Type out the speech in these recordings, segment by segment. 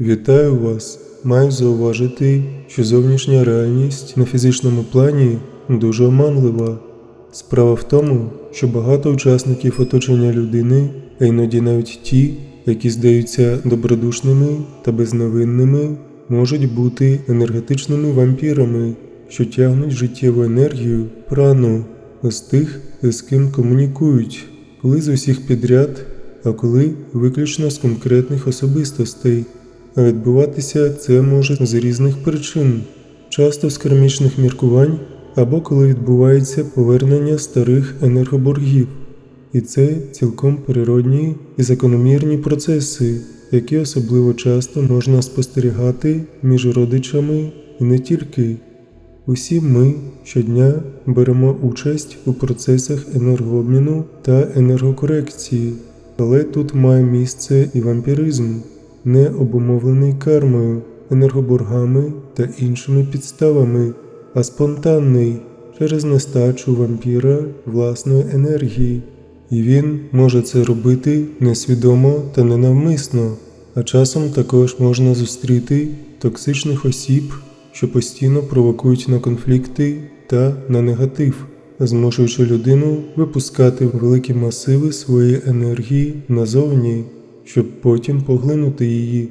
Вітаю вас! Маю зауважити, що зовнішня реальність на фізичному плані дуже оманлива. Справа в тому, що багато учасників оточення людини, а іноді навіть ті, які здаються добродушними та безневинними, можуть бути енергетичними вампірами, що тягнуть життєву енергію прану з тих, з ким комунікують, коли з усіх підряд, а коли виключно з конкретних особистостей. А відбуватися це може з різних причин, часто з кармічних міркувань або коли відбувається повернення старих енергоборгів. І це цілком природні і закономірні процеси, які особливо часто можна спостерігати між родичами і не тільки. Усі ми щодня беремо участь у процесах енергообміну та енергокорекції, але тут має місце і вампіризм, не обумовлений кармою, енергоборгами та іншими підставами, а спонтанний через нестачу вампіра власної енергії. І він може це робити несвідомо та ненавмисно, а часом також можна зустріти токсичних осіб, що постійно провокують на конфлікти та на негатив, змушуючи людину випускати великі масиви своєї енергії назовні, щоб потім поглинути її.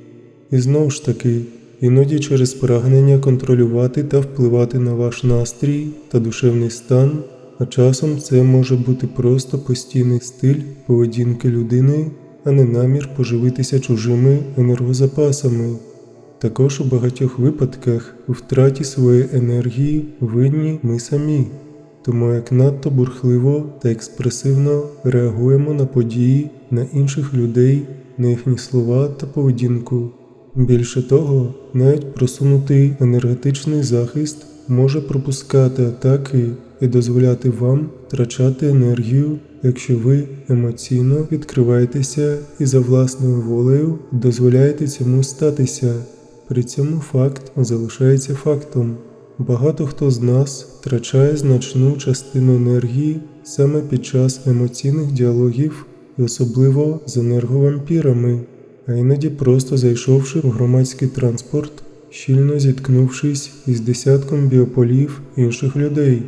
І знову ж таки, іноді через прагнення контролювати та впливати на ваш настрій та душевний стан, а часом це може бути просто постійний стиль поведінки людини, а не намір поживитися чужими енергозапасами. Також у багатьох випадках у втраті своєї енергії винні ми самі, тому як надто бурхливо та експресивно реагуємо на події, на інших людей, на їхні слова та поведінку. Більше того, навіть просунутий енергетичний захист може пропускати атаки і дозволяти вам втрачати енергію, якщо ви емоційно відкриваєтеся і за власною волею дозволяєте цьому статися. При цьому факт залишається фактом. Багато хто з нас втрачає значну частину енергії саме під час емоційних діалогів і особливо з енерговампірами, а іноді просто зайшовши в громадський транспорт, щільно зіткнувшись із десятком біополів інших людей.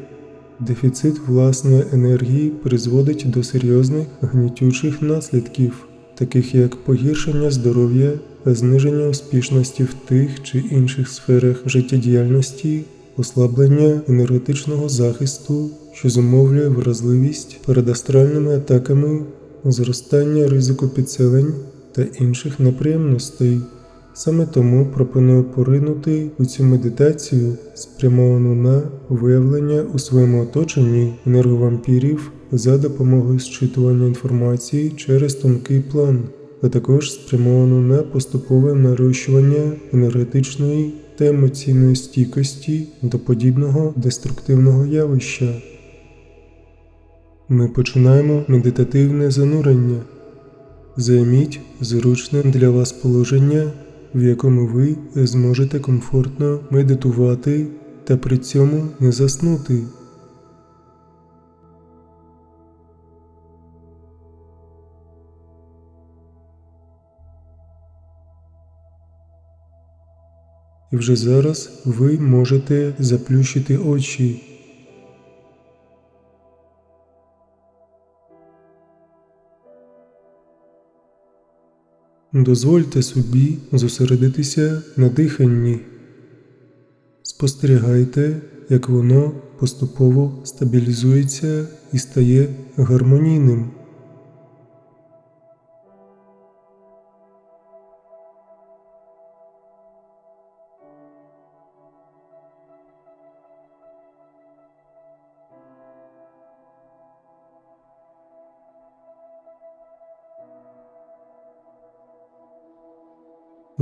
Дефіцит власної енергії призводить до серйозних гнітючих наслідків, таких як погіршення здоров'я, зниження успішності в тих чи інших сферах життєдіяльності, ослаблення енергетичного захисту, що зумовлює вразливість перед астральними атаками, зростання ризику підселень та інших неприємностей. Саме тому пропоную поринути у цю медитацію, спрямовану на виявлення у своєму оточенні енерговампірів за допомогою зчитування інформації через тонкий план, а також спрямовану на поступове нарощування енергетичної та емоційної стійкості до подібного деструктивного явища. Ми починаємо медитативне занурення. Займіть зручне для вас положення, в якому ви зможете комфортно медитувати та при цьому не заснути. І вже зараз ви можете заплющити очі. Дозвольте собі зосередитися на диханні. Спостерігайте, як воно поступово стабілізується і стає гармонійним.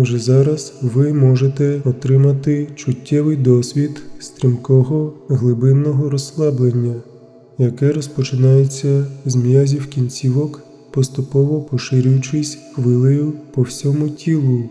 Уже зараз ви можете отримати чуттєвий досвід стрімкого глибинного розслаблення, яке розпочинається з м'язів кінцівок, поступово поширюючись хвилею по всьому тілу.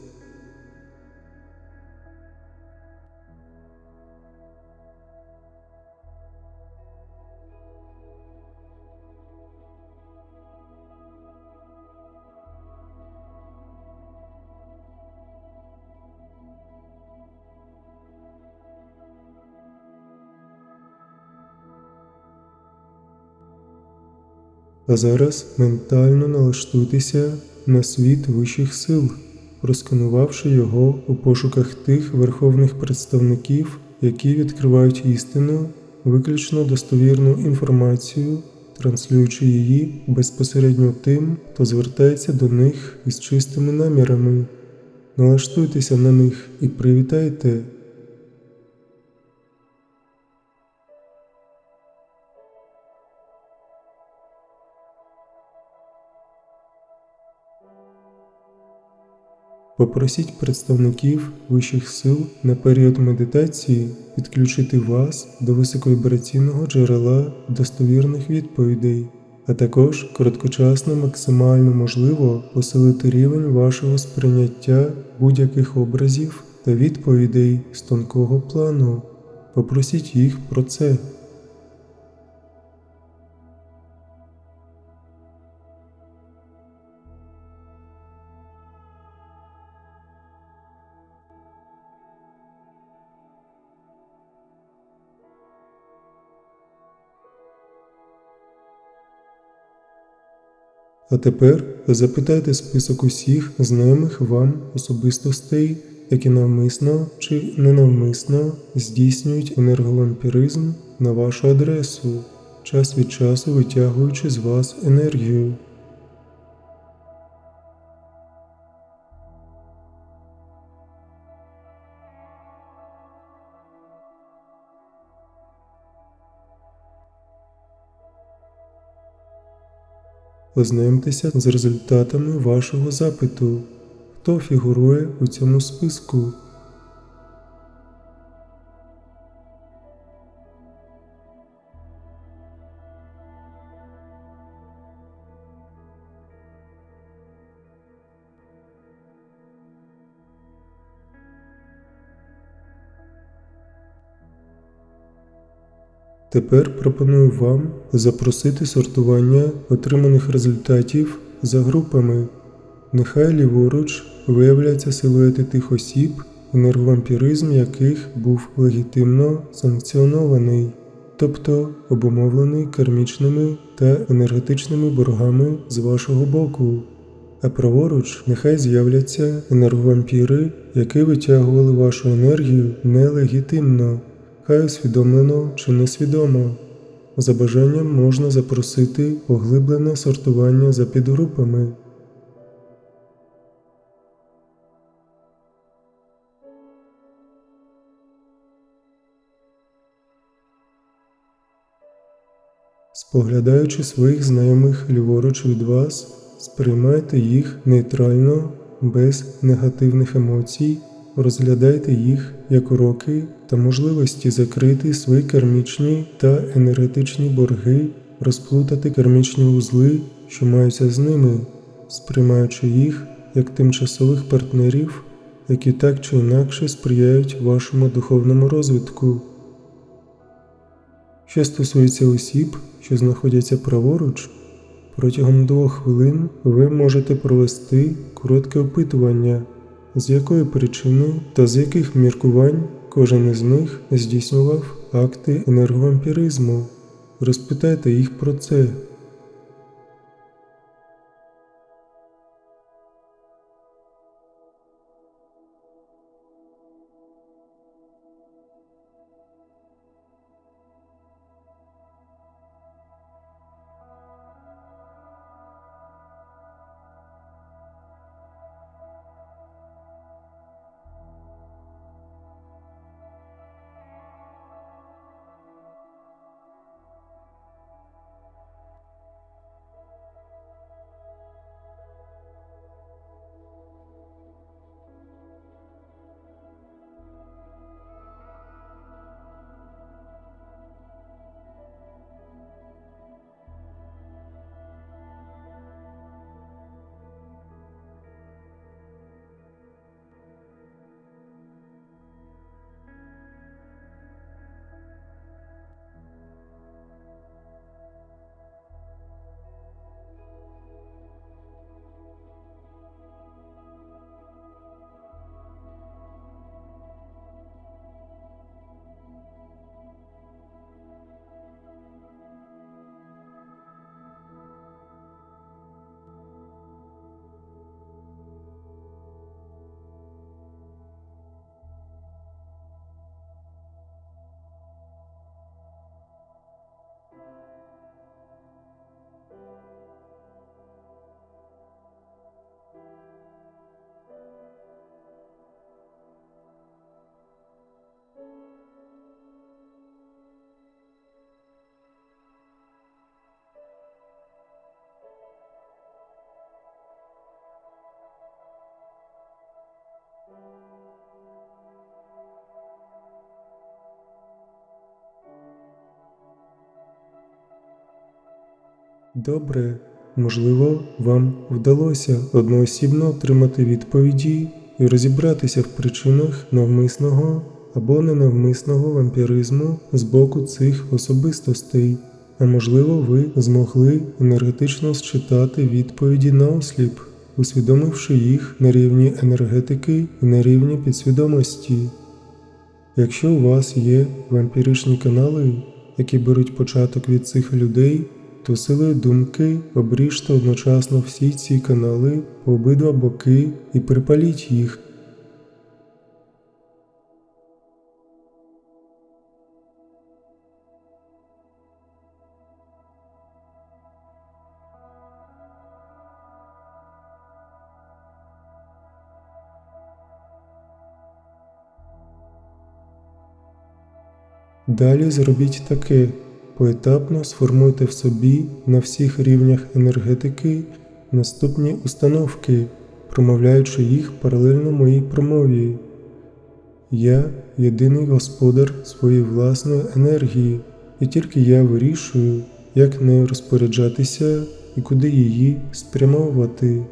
А зараз ментально налаштуйтеся на світ вищих сил, розканувавши його у пошуках тих верховних представників, які відкривають істину, виключно достовірну інформацію, транслюючи її безпосередньо тим, хто звертається до них із чистими намірами. Налаштуйтеся на них і привітайте. Попросіть представників вищих сил на період медитації підключити вас до високовібраційного джерела достовірних відповідей, а також короткочасно максимально можливо посилити рівень вашого сприйняття будь-яких образів та відповідей з тонкого плану. Попросіть їх про це. А тепер запитайте список усіх знайомих вам особистостей, які навмисно чи ненавмисно здійснюють енерговампіризм на вашу адресу, час від часу витягуючи з вас енергію. Ознайомтеся з результатами вашого запиту. Хто фігурує у цьому списку? Тепер пропоную вам запросити сортування отриманих результатів за групами. Нехай ліворуч виявляться силуети тих осіб, енерговампіризм яких був легітимно санкціонований, тобто обумовлений кармічними та енергетичними боргами з вашого боку. А праворуч нехай з'являться енерговампіри, які витягували вашу енергію нелегітимно хай усвідомлено чи несвідомо. За бажанням можна запросити поглиблене сортування за підгрупами. Споглядаючи своїх знайомих ліворуч від вас, сприймайте їх нейтрально, без негативних емоцій Розглядайте їх як уроки та можливості закрити свої кармічні та енергетичні борги, розплутати кармічні узли, що маються з ними, сприймаючи їх як тимчасових партнерів, які так чи інакше сприяють вашому духовному розвитку. Що стосується осіб, що знаходяться праворуч, протягом двох хвилин ви можете провести коротке опитування з якої причини та з яких міркувань кожен із них здійснював акти енерговампіризму. Розпитайте їх про це. Добре, можливо, вам вдалося одноосібно отримати відповіді і розібратися в причинах навмисного або ненавмисного вампіризму з боку цих особистостей. А можливо, ви змогли енергетично считати відповіді на осліп, усвідомивши їх на рівні енергетики і на рівні підсвідомості. Якщо у вас є вампіричні канали, які беруть початок від цих людей, то силою думки обріжте одночасно всі ці канали по обидва боки і припаліть їх. Далі зробіть таке. Поетапно сформуйте в собі на всіх рівнях енергетики наступні установки, промовляючи їх паралельно моїй промові. Я єдиний господар своєї власної енергії, і тільки я вирішую, як нею розпоряджатися і куди її спрямовувати.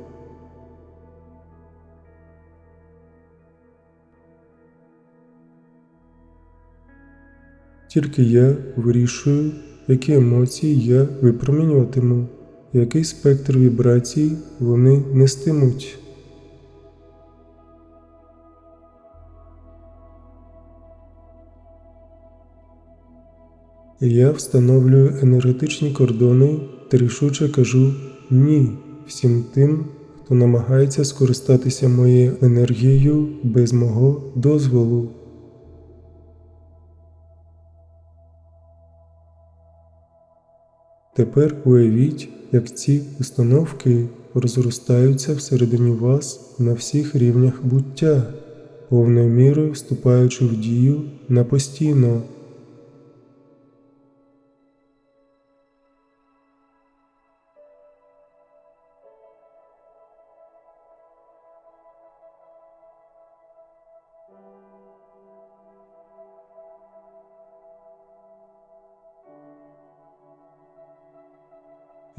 Тільки я вирішую, які емоції я випромінюватиму, який спектр вібрацій вони нестимуть. Я встановлюю енергетичні кордони та рішуче кажу ні всім тим, хто намагається скористатися моєю енергією без мого дозволу. Тепер уявіть, як ці установки розростаються всередині вас на всіх рівнях буття, повною мірою вступаючи в дію на постійно.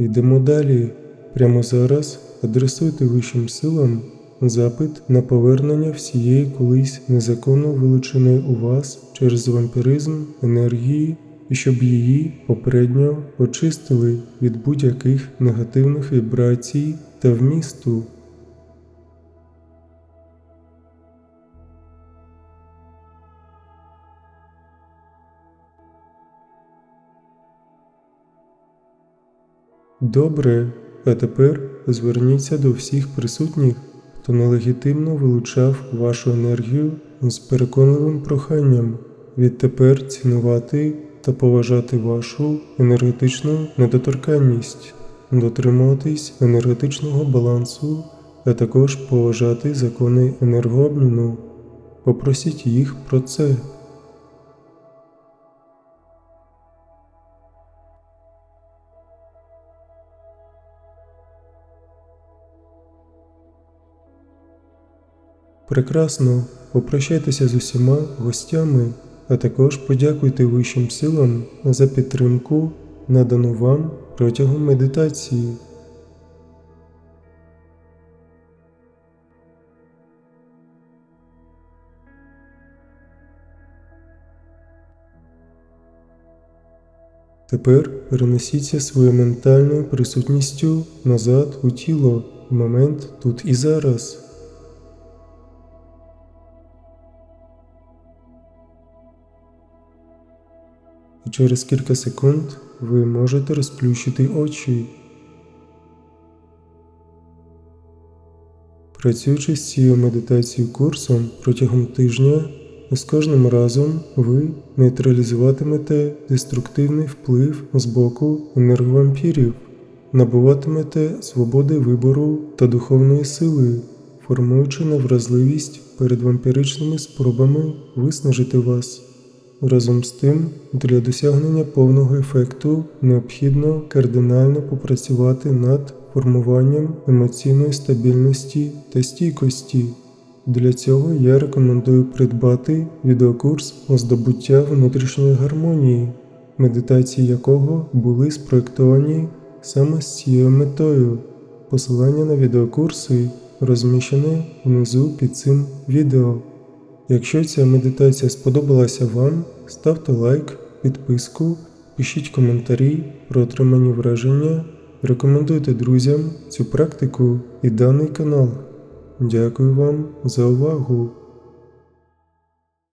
Йдемо далі. Прямо зараз адресуйте вищим силам запит на повернення всієї колись незаконно вилученої у вас через вампіризм енергії і щоб її попередньо очистили від будь-яких негативних вібрацій та вмісту. Добре, а тепер зверніться до всіх присутніх, хто нелегітимно вилучав вашу енергію з переконливим проханням відтепер цінувати та поважати вашу енергетичну недоторканність, дотримуватись енергетичного балансу, а також поважати закони енергообміну. Попросіть їх про це. Прекрасно, попрощайтеся з усіма гостями, а також подякуйте вищим силам за підтримку, надану вам протягом медитації. Тепер перенесіться своєю ментальною присутністю назад у тіло в момент тут і зараз. Через кілька секунд ви можете розплющити очі. Працюючи з цією медитацією курсом протягом тижня, з кожним разом ви нейтралізуватимете деструктивний вплив з боку енерговампірів, набуватимете свободи вибору та духовної сили, формуючи невразливість перед вампіричними спробами виснажити вас. Разом з тим, для досягнення повного ефекту необхідно кардинально попрацювати над формуванням емоційної стабільності та стійкості. Для цього я рекомендую придбати відеокурс здобуття внутрішньої гармонії, медитації якого були спроєктовані саме з цією метою. Посилання на відеокурси розміщене внизу під цим відео. Якщо ця медитація сподобалася вам, ставте лайк, підписку, пишіть коментарі про отримані враження, рекомендуйте друзям цю практику і даний канал. Дякую вам за увагу!